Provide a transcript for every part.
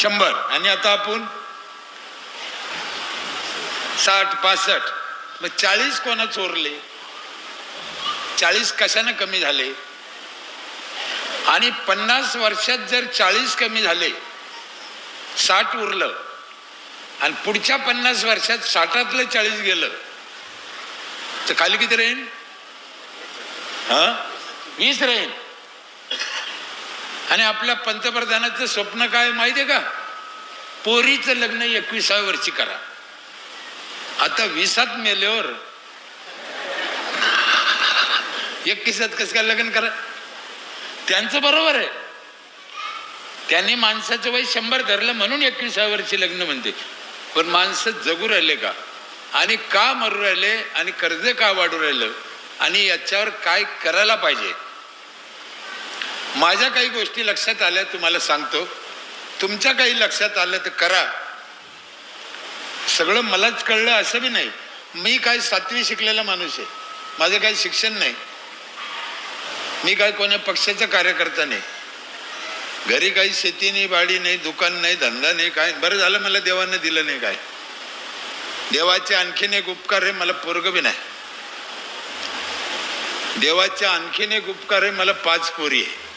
शंभर. आणि आता आपण साठ पासष्ट. मग चाळीस कोणा चोरले? चाळीस कशाने कमी झाले? आणि पन्नास वर्षात जर चाळीस कमी झाले साठ उरलं आणि पुढच्या पन्नास वर्षात साठातलं चाळीस गेलं तर खाली किती राहील हा? वीस राहील आणि आपल्या पंतप्रधानाचं स्वप्न काय माहिती आहे का? पोरीचं लग्न एकविसाव्या वर्षी करा. आता विसात मेल्यावर एकविसात कसं काय लग्न करा? त्यांचं बरोबर आहे. त्यांनी माणसाचं वय शंभर धरलं म्हणून एकविसाव्या वर्षी लग्न म्हणते. पण माणसं जगू राहिले का? आणि का मरू राहिले? आणि कर्ज का वाढू राहिलं? आणि याच्यावर काय करायला पाहिजे? माझ्या काही गोष्टी लक्षात आल्या तुम्हाला सांगतो. तुमच्या काही लक्षात आलं तर करा. सगळं मलाच कळलं असं बी नाही. मी काय सातवी शिकलेला माणूस आहे. माझं काही शिक्षण नाही. मी काय कोण्या पक्षाचा कार्यकर्ता नाही. घरी काही शेती नाही बाडी नाही दुकान नाही धंदा नाही काय बरं झालं मला देवानं दिलं नाही काय. देवाचे आणखीन एक उपकार आहे मला पोरग बी नाही. देवाचे आणखीन एक उपकार आहे मला पाच पोरी आहे.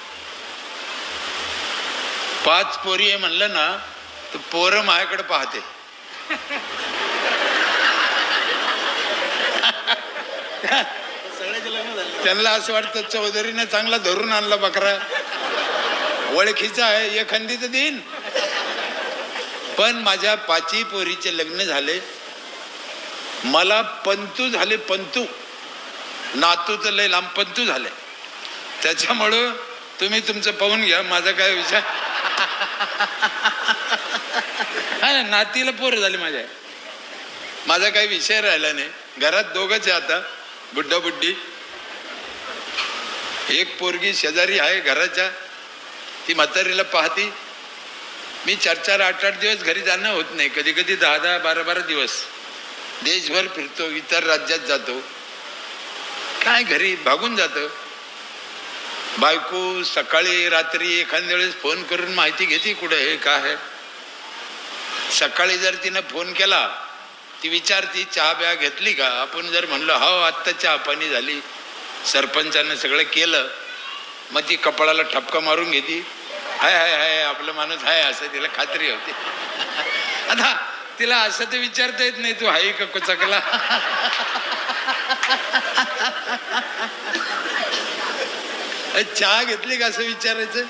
पाच पोरी आहे म्हणलं ना तर पोरं माझ्याकडे पाहते. त्यांना असं वाटतं चौधरीने चांगला धरून आणला बकरा. ओळखीचा आहे एखादी तर देईन. पण माझ्या पाची पोरीचे लग्न झाले. मला पंतू झाले पंतू. नातू तर लय लांब पंतू झाले. त्याच्यामुळं तुम्ही तुमचं पाहून घ्या माझा काय विचार? हा ना नातीला पोरं झाली माझ्या. माझा काही विषय राहिला नाही. घरात दोघच आहे आता बुड्डा बुड्डी एक पोरगी शेजारी आहे घराच्या ती म्हातारीला पाहती. मी चार चार आठ आठ दिवस घरी जाणं होत नाही. कधी कधी दहा दहा बारा बारा दिवस. देशभर फिरतो इतर राज्यात जातो. काय घरी भागून जातं? बायको सकाळी रात्री एखाद्या वेळेस फोन करून माहिती घेते कुठे हे काय आहे. सकाळी जर तिनं फोन केला ती विचारती चहा ब्या घेतली का? आपण जर म्हणलं हो आत्ता चहा पाणी झाली. सरपंचानं सगळं केलं. मग ती कपाळाला ठपका मारून घेते. हाय हाय हाय आपलं माणूस आहे असं तिला खात्री होती. आता तिला असं तर विचारता येत नाही तू हाय का कुचकला? चहा घेतली का असं विचारायचं?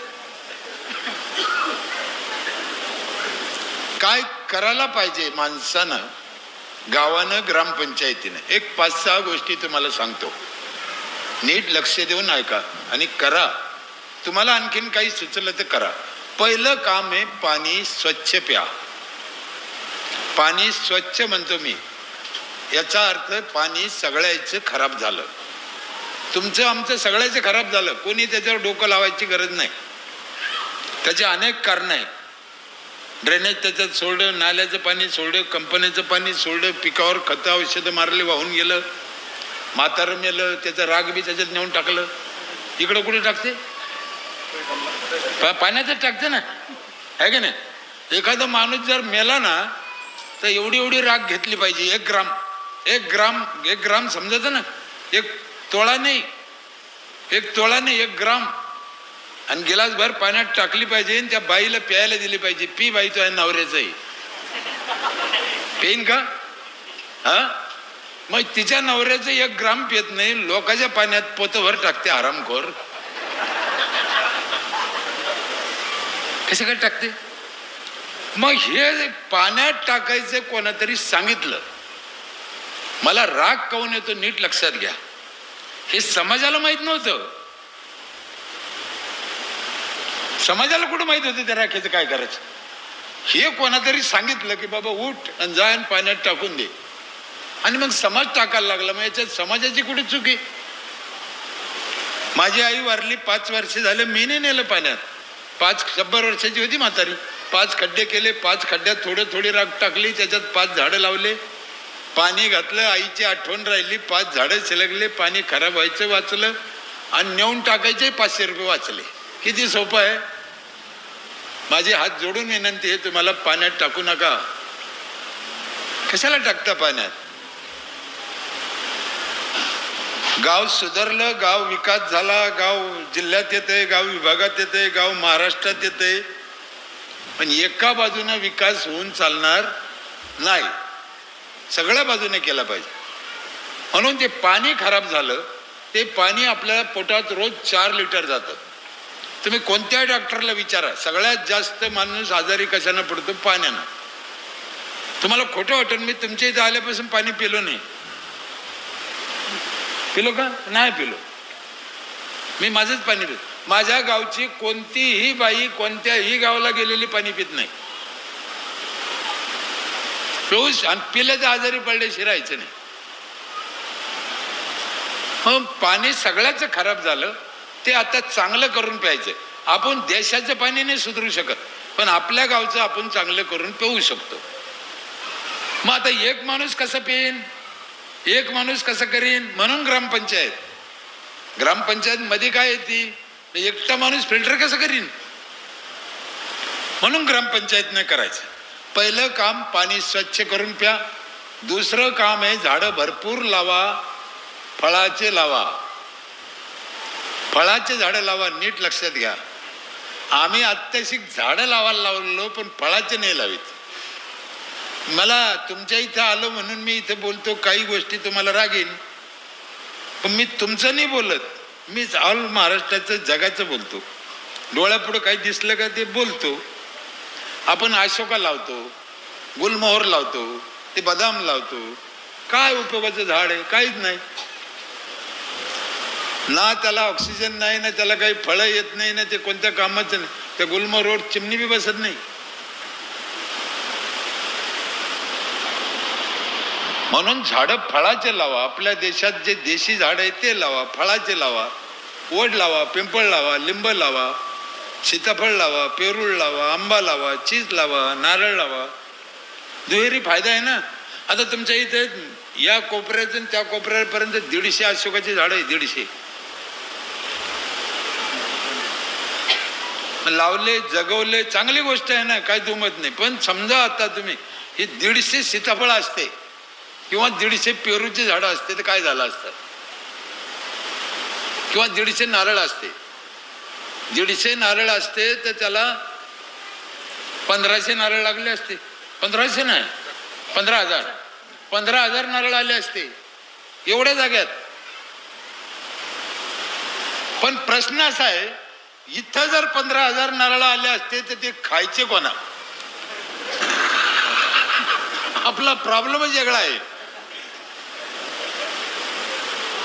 काय करायला पाहिजे माणसानं? गावानं ग्रामपंचायतीनं? एक पाच सहा गोष्टी तुम्हाला सांगतो. नीट लक्ष देऊन ऐका आणि करा. तुम्हाला आणखीन काही सुचलं तर करा. पहिलं काम आहे पाणी स्वच्छ प्या. पाणी स्वच्छ म्हणतो मी. याचा अर्थ पाणी सगळ्याचं खराब झालं. तुमचं आमचं सगळ्याचं खराब झालं. कोणी त्याच्यावर डोकं लावायची गरज नाही. त्याचे अनेक कारणं आहेत. ड्रेनेज त्याच्यात सोडलं नाल्याचं पाणी सोडलं कंपनीचं पाणी सोडलं पिकावर खतं औषधं मारले वाहून गेलं म्हातारं मेलं त्याचं राग बी त्याच्यात नेऊन टाकलं. इकडं कुठे टाकते? पाण्यातच टाकते ना? आहे का नाही? एखादा माणूस जर मेला ना तर एवढी एवढी राग घेतली पाहिजे. एक ग्राम एक ग्राम एक ग्राम समजायचं ना? एक तोळा नाही. एक तोळा नाही एक ग्राम. आणि गिलासभर पाण्यात टाकली पाहिजे आणि त्या बाईला प्यायला दिली पाहिजे. पी बाई तो आहे नवऱ्याचंही. पेन का? हा? मग तिच्या नवऱ्याचं एक ग्राम पेत नाही लोकांच्या पाण्यात पोतभर टाकते आरामखोर. कसं काय टाकते? मग हे पाण्यात टाकायचं कोणातरी सांगितलं. मला राग काऊन येतो नीट लक्षात घ्या. हे समाजाला माहीत नव्हतं. समाजाला कुठं माहीत होतं त्या राखेचं काय करायचं? हे कोणातरी सांगितलं की बाबा उठ आणि जा आणि पाण्यात टाकून दे. आणि मग समाज टाकायला लागला. मग याच्यात समाजाची कुठे चुकी माझी आई वारली पाच वर्ष झाले मी नाही नेलं पाण्यात. पाच शंभर वर्षाची होती म्हातारी. पाच खड्डे केले पाच खड्ड्यात थोडे थोडी राग टाकली त्याच्यात पाच झाडं लावले. पाणी घातलं आईची आठवण राहिली पाच झाडं शिलगले पाणी खराब व्हायचं वाचलं आणि नेऊन टाकायचे पाचशे रुपये वाचले. किती सोपं आहे? माझे हात जोडून विनंती आहे तुम्हाला पाण्यात टाकू नका. कशाला टाकता पाण्यात? गाव सुधारलं गाव विकास झाला गाव जिल्ह्यात येते गाव विभागात येते गाव महाराष्ट्रात येते पण एका बाजूने विकास होऊन चालणार नाही. सगळ्या बाजूने केला पाहिजे. म्हणून ते पाणी खराब झालं ते पाणी आपल्याला पोटात रोज चार लिटर जातं. तुम्ही कोणत्या डॉक्टरला विचारा सगळ्यात जास्त माणूस आजारी कशानं पडतो? पाण्यानं. तुम्हाला खोटं वाटेल मी तुमच्या इथं आल्यापासून पाणी पिलो नाही. पिलो का? नाही पिलो. मी माझंच पाणी पितो. माझ्या गावची कोणतीही बाई कोणत्याही गावाला गेलेली पाणी पित नाही. पिऊस आणि पिलं तर आजारी पडले शिरायचं नाही. मग पाणी सगळ्याच खराब झालं ते आता चांगलं करून प्यायचं आपण देशाचं पाणी नाही सुधरू शकत पण आपल्या गावचं आपण चांगलं करून पिऊ शकतो. मग आता एक माणूस कसं पिईन? एक माणूस कसं करीन? म्हणून ग्रामपंचायत. ग्रामपंचायत मध्ये काय येते एकटा माणूस फिल्टर कसं करीन? म्हणून ग्रामपंचायतनं करायचं. पहिलं काम पाणी स्वच्छ करून प्या. दुसरं काम आहे झाडं भरपूर लावा फळाचे लावा. फळाचे झाडं लावा नीट लक्षात घ्या. आम्ही अत्याशिक झाडं लावायला लावलो पण फळाचे नाही लावित. मला तुमच्या इथं आलो म्हणून मी इथं बोलतो काही गोष्टी तुम्हाला रागीन. पण मी तुमचं नाही बोलत. मी ऑल महाराष्ट्राचं जगाचं बोलतो. डोळ्यापुढं काही दिसलं का ते बोलतो. आपण अशोका लावतो गुलमोहर लावतो ते बदाम लावतो. काय उपयोगाचं झाड आहे? काहीच नाही. ना त्याला ऑक्सिजन नाही ना त्याला काही फळं येत नाही ना ते कोणत्या कामाचं नाही. त्या गुलमोहरवर चिमणी बी बसत नाही. म्हणून झाडं फळाचे लावा. आपल्या देशात जे देशी झाड आहे ते लावा. फळाचे लावा. वड लावा पिंपळ लावा लिंब लावा. सीताफळ लावा पेरूळ लावा आंबा लावा चीज लावा नारळ लावा. दुहेरी फायदा आहे ना? आता तुमच्या इथे या कोपऱ्यातून त्या कोपऱ्यापर्यंत दीडशे अशोकाची झाडं आहे दीडशे. लावले जगवले चांगली गोष्ट आहे ना? काय दुमत नाही. पण समजा आता तुम्ही ही दीडशे सीताफळ असते किंवा दीडशे पेरूची झाडं असते तर काय झालं असतं? किंवा दीडशे नारळ असते. दीडशे नारळ असते तर त्याला पंधराशे नारळ लागले असते. पंधराशे नाही पंधरा हजार. पंधरा हजार नारळ आले असते. एवढ्या जाग्यात पण प्रश्न असा आहे इथं जर पंधरा हजार नारळ आले असते तर ते खायचे कोणा? आपला प्रॉब्लेमच वेगळा आहे.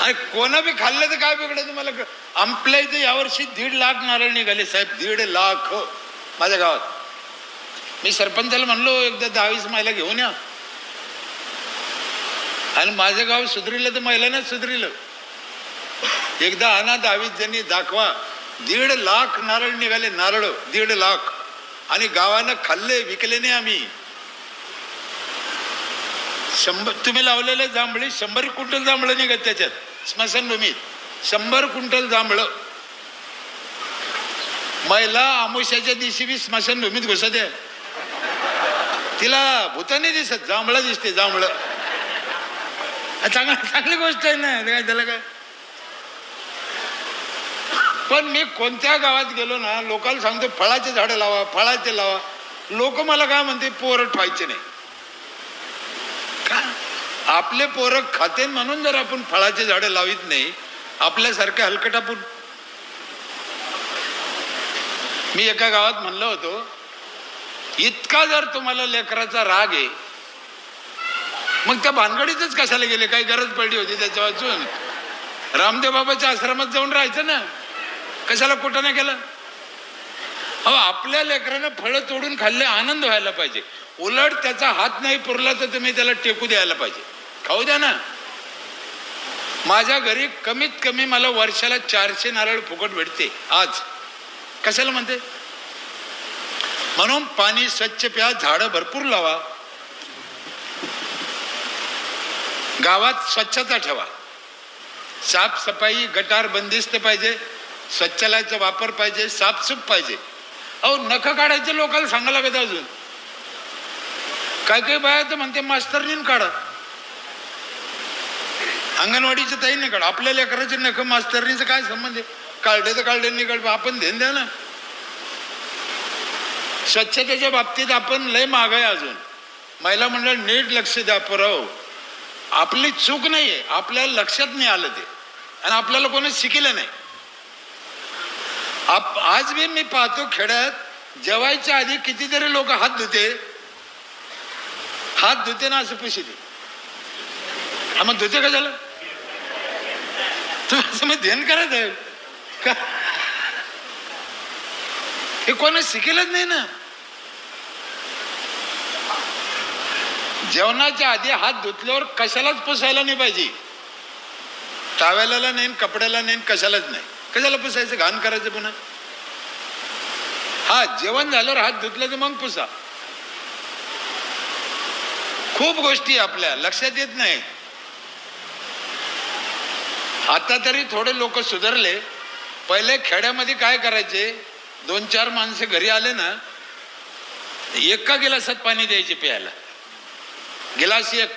आणि कोणा बी खाल्लं तर काय बिघडत मला आपल्या इथे यावर्षी दीड लाख नारळ निघाले साहेब दीड लाख. माझ्या गावात. मी सरपंचाला म्हणलो एकदा दहावीस महिला घेऊन या. आणि माझं गाव सुधरिलं तर महिलांनाच सुधरिलं. एकदा आणा दहावीस जणी दाखवा. दीड लाख नारळ निघाले नारळ दीड लाख. आणि गावानं खाल्ले विकले नाही आम्ही. शंभर तुम्ही लावलेले जांभळी शंभर क्विंटल जांभळं निघत त्याच्यात स्मशानभूमीत. शंभर क्विंटल जांभळं. महिला आमुष्याच्या दिवशी बी स्मशानभूमीत घुसत आहे. तिला भूताने दिसत जांभळं दिसते जांभळं. चांगली चांगली गोष्ट आहे ना काय त्याला काय पण मी कोणत्या गावात गेलो ना लोकांना सांगतो फळाचे झाडं लावा फळाचे लावा. लोक मला काय म्हणते पोरं ठेवायचे नाही. का? आपले पोरं खाते म्हणून जर आपण फळाचे झाडं लावित नाही आपल्यासारखे हलकटापून. मी एका गावात म्हणलं होतो इतका जर तुम्हाला लेकराचा राग आहे मग त्या भानगडीतच कशाला गेले? काही गरज पडली होती त्याच्या वाचून. रामदेव बाबाच्या आश्रमात जाऊन राहायचं ना. कशाला कुठं नाही केलं? अहो आपल्या लेकरानं फळं तोडून खाल्ले आनंद व्हायला पाहिजे. उलट त्याचा हात नाही पुरला तर तुम्ही त्याला टेकू द्यायला पाहिजे. खाऊ द्या ना. माझ्या घरी कमीत कमी मला वर्षाला चारशे नारळ फुकट भेटते. आज. कशाला म्हणते? म्हणून पाणी स्वच्छ प्या झाडं भरपूर लावा. गावात स्वच्छता ठेवा. साफसफाई गटार बंदिस्त पाहिजे. स्वच्छालयाचा वापर पाहिजे साफसूफ पाहिजे. अहो नख काढायचं लोकांना सांगा लागत अजून. काय काय बाया तर म्हणते मास्तरनीन काढा. अंगणवाडीचं ताई नाही आपल्या लेकराचे नख मास्तरणीचं काय संबंध आहे? काढले तर काढले नाही आपण ध्यान द्या ना. स्वच्छतेच्या बाबतीत आपण लय माग आहे अजून. महिला मंडळ नीट लक्ष द्या परव. आपली चूक नाही आहे. आपल्याला लक्षात नाही आलं ते. आणि आपल्याला कोणी शिकलं नाही. आप आज बी मी पाहतो खेड्यात जेवायच्या आधी कितीतरी लोक हात धुते. हात धुते ना असं पैसे दे मग धुते का झालं तुम्ही असं मग ध्यान करत आहे. का? हे कोणा शिकेलच नाही ना. जेवणाच्या आधी हात धुतल्यावर कशालाच पुसायला नाही पाहिजे. टावेलाला नाही कपड्याला नाही कशालाच नाही. कशाला पुसायचं? घाण करायचं पुन्हा. हा जेवण झाल्यावर हात धुतलं तर मग पुसा. खूप गोष्टी आपल्या लक्षात येत नाही. आता तरी थोडे लोक सुधारले. पहिले खेड्यामध्ये काय करायचे? दोन चार माणसं घरी आले ना एका गिलासात पाणी द्यायचे प्यायला. गिलास एक.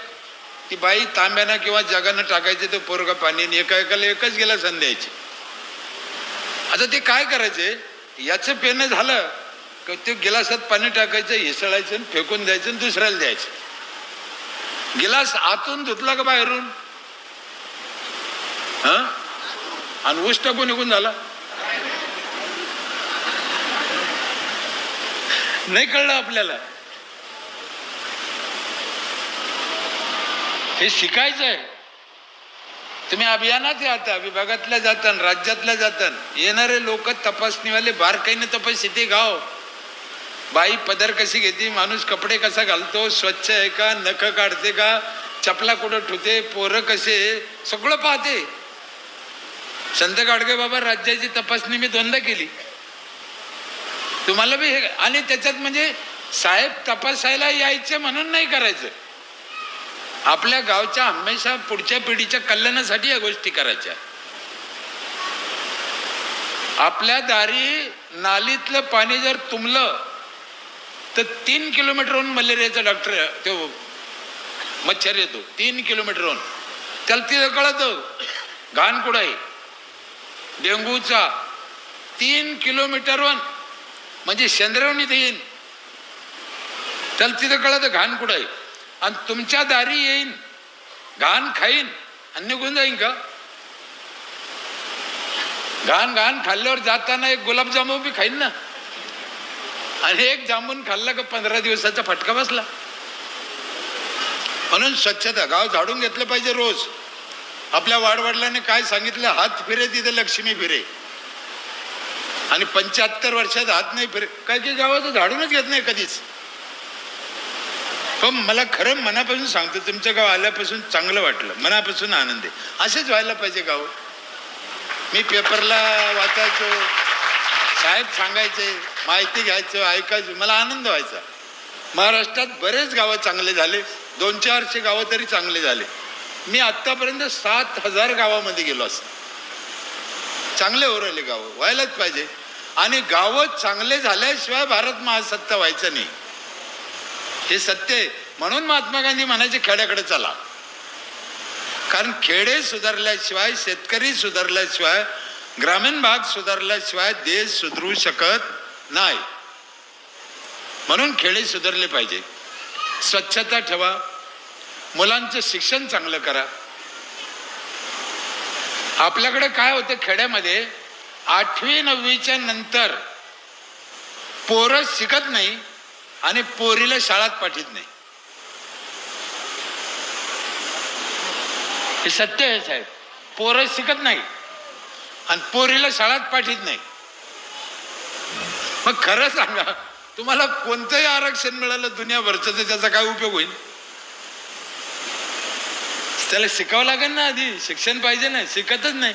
ती बाई तांब्यानं किंवा जगानं टाकायचे ते पोरगा पाणी एका एकाला एकच गिलासानं द्यायचे. आता ते काय करायचे? याचं पेनं झालं का ते गिलासात पाणी टाकायचं हिसळायचं आणि फेकून द्यायचं आणि दुसऱ्याला द्यायचं. गिलास आतून धुतला का बाहेरून? हा? आणि ऊस टाकून निघून झाला? नाही कळलं आपल्याला. हे शिकायचं आहे. तुम्ही अभियानात आता विभागातल्या जातान राज्यातल्या जातान. येणारे लोक तपासणीवाले बारकाईने तपास येते गाव. बाई पदर कशी घेते माणूस कपडे कसा घालतो स्वच्छ आहे का नख काढते का चपला कुठं ठुते पोरं कसे सगळं पाहते. संत गाडगे बाबा राज्याची तपासणी मी दोनदा केली. तुम्हाला बी हे आणि त्याच्यात म्हणजे साहेब तपासायला यायचे म्हणून नाही करायचं. आपल्या गावच्या हमेशा पुढच्या पिढीच्या कल्याणासाठी या गोष्टी करायच्या. आपल्या दारी नालीतलं पाणी जर तुंबलं तर तीन किलोमीटरहून मलेरियाचा डॉक्टर तो मच्छर येतो. तीन किलोमीटरहून त्याला तिथं कळतं घाण कुठं आहे? डेंगूचा तीन किलोमीटरवर म्हणजे शेंद्रवणीत येईन. त्याला तिथं कळत घाण कुठं आहे. आणि तुमच्या दारी येईन. घाण खाईन. आणि निघून जाईन का? घाण घाण खाल्ल्यावर जाताना एक गुलाबजामुन बी खाईन ना. आणि एक जांबून खाल्ला का पंधरा दिवसाचा फटका बसला. म्हणून स्वच्छता गाव झाडून घेतलं पाहिजे रोज. आपल्या वाडवडिलांनी काय सांगितलं? हात फिरे तिथे लक्ष्मी फिरे. आणि पंच्याहत्तर वर्षात हात नाही फिरे. काय की गावाचं झाडूनच घेत नाही कधीच. पण मला खरं मनापासून सांगतो तुमचं गाव आल्यापासून चांगलं वाटलं. मनापासून आनंद आहे. असेच व्हायला पाहिजे गाव. मी पेपरला वाचायचो. साहेब सांगायचे माहिती घ्यायचं ऐकायचं. मला आनंद व्हायचा. महाराष्ट्रात बरेच गावं चांगले झाले. दोन चारशे गावं तरी चांगले झाले. मी आत्तापर्यंत सात हजार गावामध्ये गेलो असं. चांगले हो राहिले गावं व्हायलाच पाहिजे. आणि गावं चांगले झाल्याशिवाय भारत महासत्ता व्हायचं नाही. हे सत्य आहे. म्हणून महात्मा गांधी म्हणायचे खेड्याकडे चला. कारण खेडे सुधारल्याशिवाय शेतकरी सुधारल्याशिवाय ग्रामीण भाग सुधारल्याशिवाय देश सुधरू शकत नाही. म्हणून खेडे सुधारले पाहिजे. स्वच्छता ठेवा. मुलांचं शिक्षण चांगलं करा. आपल्याकडे काय होतं खेड्यामध्ये आठवी नववीच्या नंतर पोरं शिकत नाही आणि पोरीला शाळात पाठीत नाही. हे सत्य आहे साहेब. पोरं शिकत नाही आणि पोरीला शाळात पाठीत नाही. मग खरं सांगा तुम्हाला कोणतंही आरक्षण मिळालं दुनियाभरचं तर त्याचा काय उपयोग होईल? त्याला शिकावं लागेल ना आधी. शिक्षण पाहिजे ना शिकतच नाही.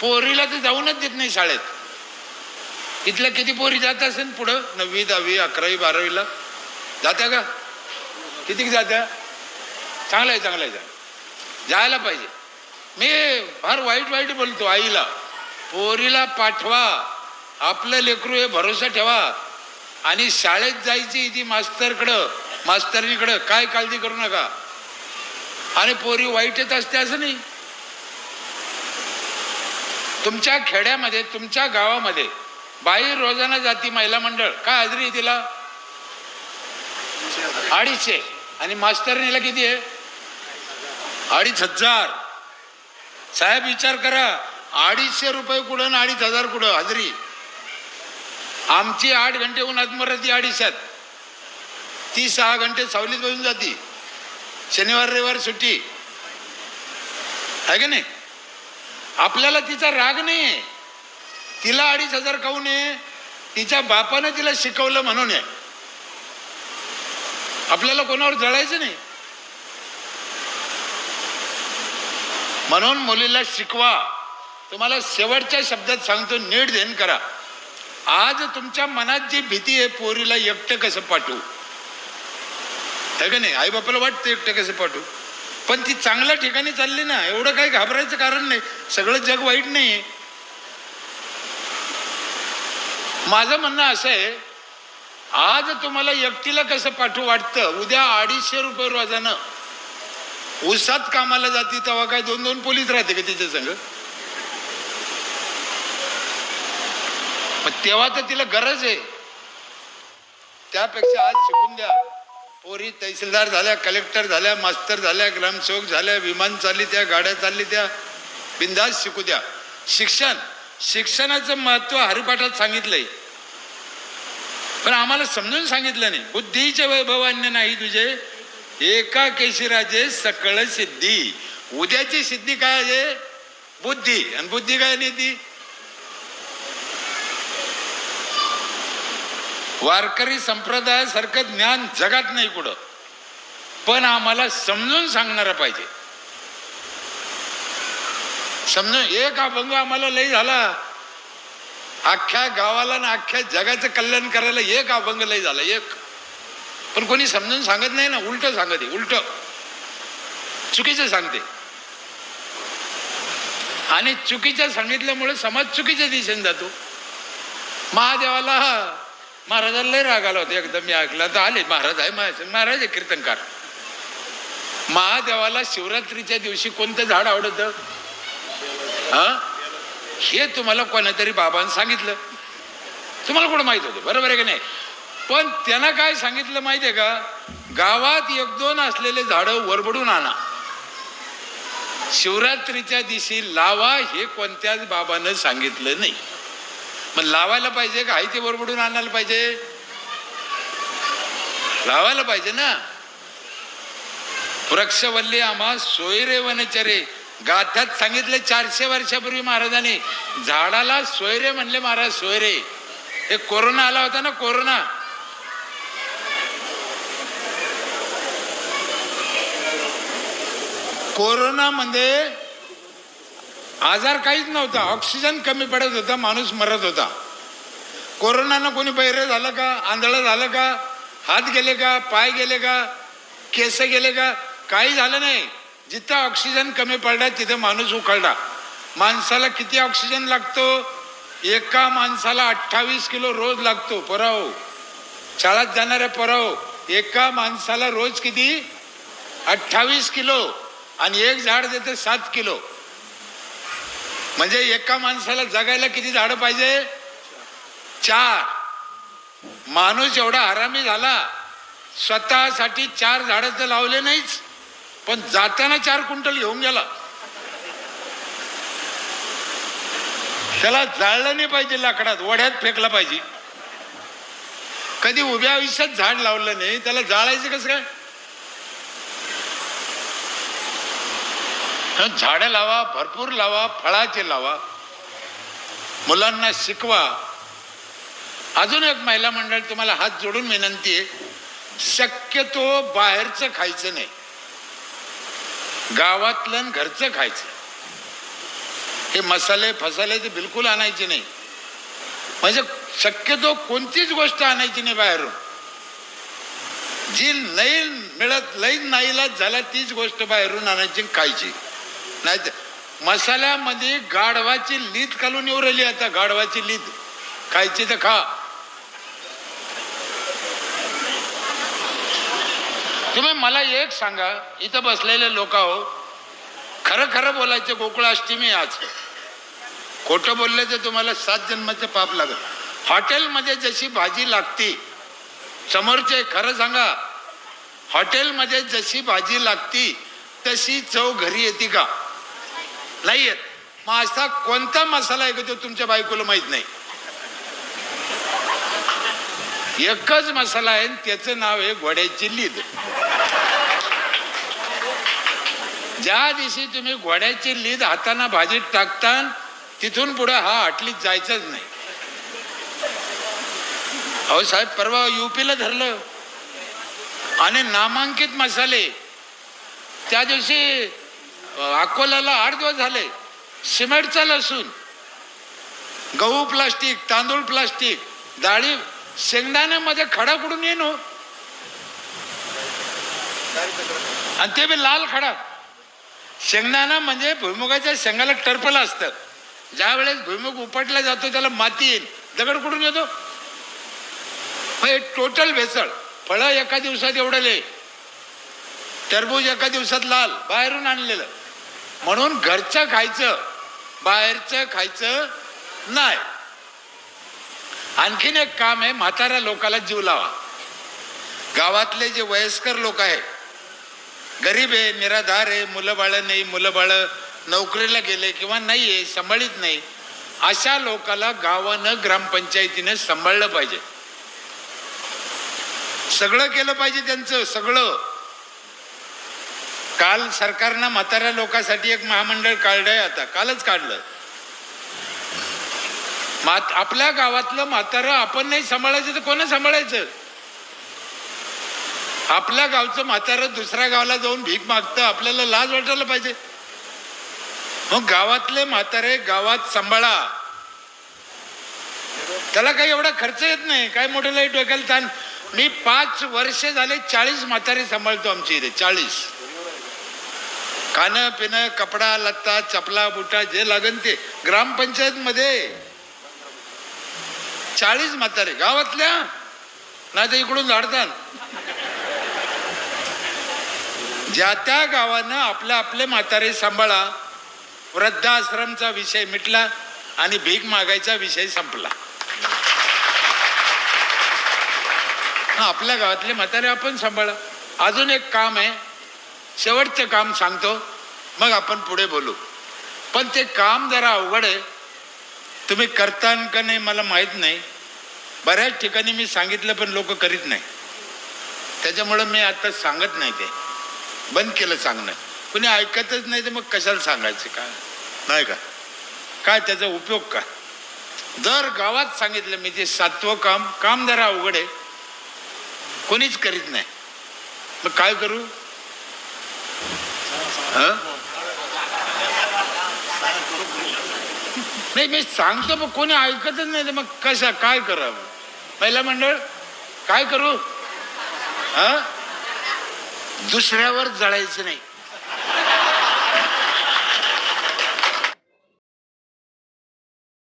पोरीला तर जाऊनच देत नाही शाळेत. इथल्या किती पोरी जात असेल पुढं? नववी दहावी अकरावी बारावीला? जात्या का? किती जात्या? चांगलं आहे चांगलं आहे जा जायला पाहिजे. मी फार वाईट वाईट बोलतो आईला. पोरीला पाठवा. आपलं लेकरू हे भरोसा ठेवा. आणि शाळेत जायची ती मास्तरकडं मास्तरीकडं काय काळजी करू नका. आणि पोरी वाईटच असते असं नाही. तुमच्या खेड्यामध्ये तुमच्या गावामध्ये बाई रोजाना जाती महिला मंडळ. काय हाजरी आहे तिला? अडीचशे. आणि मास्तरणीला किती आहे? अडीच हजार. साहेब विचार करा. अडीचशे रुपये कुठं आणि अडीच हजार कुठं? हजरी. आमची आठ घंटे होऊन मरत अडीचशात. ती सहा घंटे सावलीत बसून जाती. शनिवार रविवार सुट्टी. आहे का नाही? आपल्याला तिचा राग नाही आहे तिला अडीच हजार काऊन आहे तिच्या बापानं तिला शिकवलं म्हणून आहे. आपल्याला कोणावर जळायचं नाही. म्हणून मुलीला शिकवा. तुम्हाला शेवटच्या शब्दात सांगतो नीट ध्यान करा. आज तुमच्या मनात जी भीती आहे पोरीला एकटं कसं पाठवू? आहे का नाही? आईबापाला वाटतं एकटं कसं पाठवू? पण ती चांगल्या ठिकाणी चालली ना एवढं काही घाबरायचं कारण नाही. सगळं जग वाईट नाही आहे माझं म्हणणं असं आहे आज तुम्हाला एकटीला कसं पाठवू वाटतं? उद्या अडीचशे रुपये रोजानं. उसात कामाला जाते तेव्हा काय दोन दोन पोलीस राहते का तिच्या संग? मग तेव्हा तर तिला गरज आहे. त्यापेक्षा आज शिकून द्या. पोरी तहसीलदार झाल्या कलेक्टर झाल्या मास्तर झाल्या ग्रामसेवक झाल्या विमान चालली त्या गाड्या चालली त्या बिंदास शिकू द्या. शिक्षण शिक्षणाचं महत्त्व हरिपाठात सांगितलंय. पण आम्हाला समजून सांगितलं नाही. बुद्धीचे वैभवान्य नाही तुझे. एका केशीराजे सकळ सिद्धी. उद्याची सिद्धी काय आहे? बुद्धी. आणि बुद्धी काय नाही ती? वारकरी संप्रदायासारखं ज्ञान जगात नाही कुठं. पण आम्हाला समजून सांगणारा पाहिजे. समजून एक अभंग आम्हाला लय झाला. अख्ख्या गावाला ना अख्ख्या जगाचं कल्याण करायला एक अभंग लय झाला एक. पण कोणी समजून सांगत नाही ना उलट सांगते उलट. चुकीचं सांगते. आणि चुकीच्या सांगितल्यामुळे समाज चुकीच्या दिशेने जातो. महादेवाला महाराजाला लय राग आला होता. एकदम मी ऐकला तर आले. महाराज आहे महाराज महाराज आहे कीर्तनकार. महादेवाला शिवरात्रीच्या दिवशी कोणतं झाड आवडत? हा? हे तुम्हाला कोणातरी बाबांनी सांगितलं. तुम्हाला कुठं माहीत होतं? बरोबर आहे की नाही? पण त्यांना काय सांगितलं माहिती आहे का? गावात एक दोन असलेले झाडं वरबडून आणा. शिवरात्रीच्या दिवशी लावा हे कोणत्याच बाबानं सांगितलं नाही. मग लावायला पाहिजे का? आई ते वरबडून आणायला पाहिजे? लावायला पाहिजे ना? वृक्षवल्ली आम्हा सोयरे वनचरे गाथ्यात सांगितले चारशे वर्षापूर्वी महाराजांनी. झाडाला सोयरे म्हणले महाराज सोयरे. हे कोरोना आला होता ना कोरोना. कोरोनामध्ये म्हणजे आजार काहीच नव्हता. ऑक्सिजन कमी पडत होता माणूस मरत होता. कोरोनानं कोणी बहिरे झालं का? आंधळं झालं का? हात गेले का? पाय गेले का? केस गेले का? काही झालं नाही. जिथं ऑक्सिजन कमी पडला तिथं माणूस उखळला माणसाला किती ऑक्सिजन लागतो? एका माणसाला अठ्ठावीस किलो रोज लागतो पराव. शाळात जाणाऱ्या पराव एका माणसाला रोज किती? अठ्ठावीस किलो. आणि एक झाड देते सात किलो. म्हणजे एका माणसाला जगायला किती झाडं पाहिजे? चार. माणूस एवढा आरामी झाला स्वतःसाठी चार झाडं तर लावले नाहीच पण जाताना चार क्विंटल घेऊन गेला. त्याला जाळलं नाही पाहिजे लाकडात वड्यात फेकला पाहिजे. कधी उभ्या आयुष्यात झाड लावलं नाही त्याला जाळायचं कसं काय? झाडं लावा भरपूर लावा फळाचे लावा. मुलांना शिकवा. अजून एक महिला मंडळ तुम्हाला हात जोडून विनंती आहे शक्यतो बाहेरचं खायचं नाही. गावातलं आणि घरचं खायचं. हे मसाले फसाले ते बिलकुल आणायचे नाही. म्हणजे शक्यतो कोणतीच गोष्ट आणायची नाही बाहेरून. जी नाही मिळत लई नाईलाज झाला तीच गोष्ट बाहेरून आणायची खायची. नाही मसाल्यामध्ये गाढवाची लीद घालून येऊ राहिली आता गाढवाची लीद खायची तर खा. तुम्ही मला एक सांगा इथं बसलेले लोक हो खरं खरं बोलायचे गोकुळाष्टमी आज. खोटं बोलले तर तुम्हाला सात जन्माचं पाप लागत हॉटेलमध्ये जशी भाजी लागती समोरचे खरं सांगा हॉटेलमध्ये जशी भाजी लागती तशी चव घरी येते का? नाही येत मग असा कोणता मसाला आहे का तो तुमच्या बायकोला माहीत नाही. एकच मसाला आहे आणि त्याचं नाव आहे घोड्याची लीद. ज्या दिवशी तुम्ही घोड्याची लीद हाताना भाजीत टाकता तिथून पुढे हा आटलीत जायचंच नाही. अहो साहेब परवा युपीला धरलं. आणि नामांकित मसाले. त्या दिवशी अकोल्याला आठ दिवस झाले. सिमेंटचा लसूण गहू प्लास्टिक तांदूळ प्लास्टिक डाळी शेंगदाण्यामध्ये खडा कुठून येईन हो आणि ते बी लाल खडा. शेंगदाणा म्हणजे भुईमुगाच्या शेंगाला टर्पल असतं. ज्या वेळेस भुईमुग उपटला जातो त्याला माती येईल. दगड कुठून येतो? हे टोटल भेसळ. फळं एका दिवसात एवढं ले टरबूज एका दिवसात लाल. बाहेरून आणलेलं. म्हणून घरचं खायचं बाहेरचं खायचं नाही. आणखीन एक काम आहे म्हाताऱ्या लोकाला जीव लावा. गावातले जे वयस्कर लोक आहे गरीब आहे निराधार आहे मुलं बाळं नाही मुलं बाळं नोकरीला गेले किंवा नाही आहे सांभाळीत नाही अशा लोकाला गावानं ग्रामपंचायतीनं सांभाळलं पाहिजे. सगळं केलं पाहिजे त्यांचं सगळं. काल सरकारनं म्हाताऱ्या लोकांसाठी एक महामंडळ काढलंय आता. कालच काढलं. मात आपल्या गावातलं म्हातारं आपण नाही सांभाळायचं तर कोणा सांभाळायचं? आपल्या गावचं म्हातारं दुसऱ्या गावाला जाऊन भीक मागतं आपल्याला लाज वाटायला पाहिजे. मग गावातले म्हातारे गावात सांभाळा. त्याला काही एवढा खर्च येत नाही. काय मोठं लाइट डोक्याला ताण. मी पाच वर्ष झाले चाळीस म्हातारे सांभाळतो आमच्या इथे चाळीस. खाणं पिणं कपडा लत्ता चपला बुटा जे लागन ते. ग्रामपंचायतमध्ये चाळीस म्हातारे गावातल्या? नाही तर इकडून झाडतात. ज्या त्या गावानं आपल्या आपले म्हातारे सांभाळा वृद्धाश्रमचा विषय मिटला आणि भीक मागायचा विषय संपला. हा, आपल्या गावातले म्हातारे आपण सांभाळा. अजून एक काम आहे शेवटचं काम सांगतो. मग आपण पुढे बोलू. पण ते काम जरा अवघड आहे. तुम्ही करतान का नाही मला माहीत नाही. बऱ्याच ठिकाणी मी सांगितलं पण लोक करीत नाही. त्याच्यामुळं मी आता सांगत नाही ते. बंद केलं सांगणं. कुणी ऐकतच नाही तर मग कशाला सांगायचं काय नाही का? काय त्याचा उपयोग का? दर गावात सांगितलं मी ते सातवं काम काम जरा अवघड आहे. कोणीच करीत नाही. मग काय करू? नाही मी सांगतो मग कोणी ऐकतच नाही तर मग कशा काय करावं? पहिला मंडळ काय करू? हा दुसऱ्यावर जळायचं नाही.